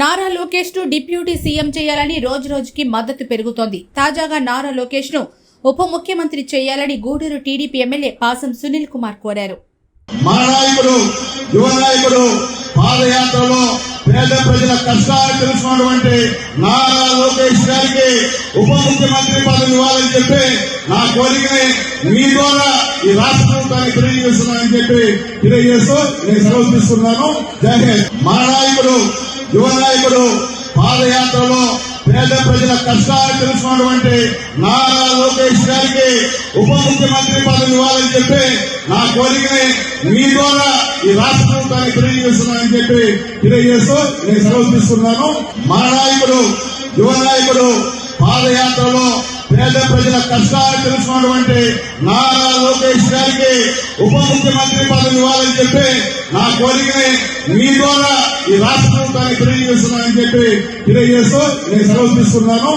Nara లోకేష్ను deputy CM చేయాలని రోజు రోజుకి మద్దతు పెరుగుతోంది. తాజాగా నారా లోకేష్ను ఉప ముఖ్యమంత్రి చేయాలని గూడూరు టీడీపీ ఎమ్మెల్యే పాసం సునీల్ కుమార్ కోరారు. మన నాయకుడు యువ నాయకుడు పాదయాత్రలో పేద ప్రజల కష్టాలు తెలుసుకున్నటువంటి నారా లోకేష్ గారికి ఉప ముఖ్యమంత్రి పదవి ఇవ్వాలని చెప్పి నా కోరికని మీ ద్వారా ఈ రాష్ట్ర ప్రభుత్వాన్ని తెలియజేస్తున్నానని చెప్పి తెలియజేస్తూ నేను సెలవు తీసుకున్నాను. జై హింద్. మా నాయకుడు యువ నాయకుడు పాదయాత్రలో పేద ప్రజల కష్టాలు తెలుసుకున్నటువంటి నారా లోకేష్ గారికి ఉప ముఖ్యమంత్రి పదవి ఇవ్వాలని చెప్పి నా కోరికని మీ ద్వారా ఈ రాష్ట్ర ప్రభుత్వాన్ని తెలియజేస్తున్నానని చెప్పి తెలియజేస్తూ నేను సెలవు తీసుకున్నాను. మా నాయకుడు యువ నాయకుడు పాదయాత్రలో పేద ప్రజల కష్టాలు తెలుసుకున్నటువంటి నారా లోకేష్ గారికి ఉప ముఖ్యమంత్రి పదవి ఇవ్వాలని చెప్పి నా కోరికని మీ ద్వారా ఈ రాష్ట్ర ప్రభుత్వానికి తెలియజేస్తున్నానని చెప్పి తెలియజేస్తూ నేను సెలవు తీసుకున్నాను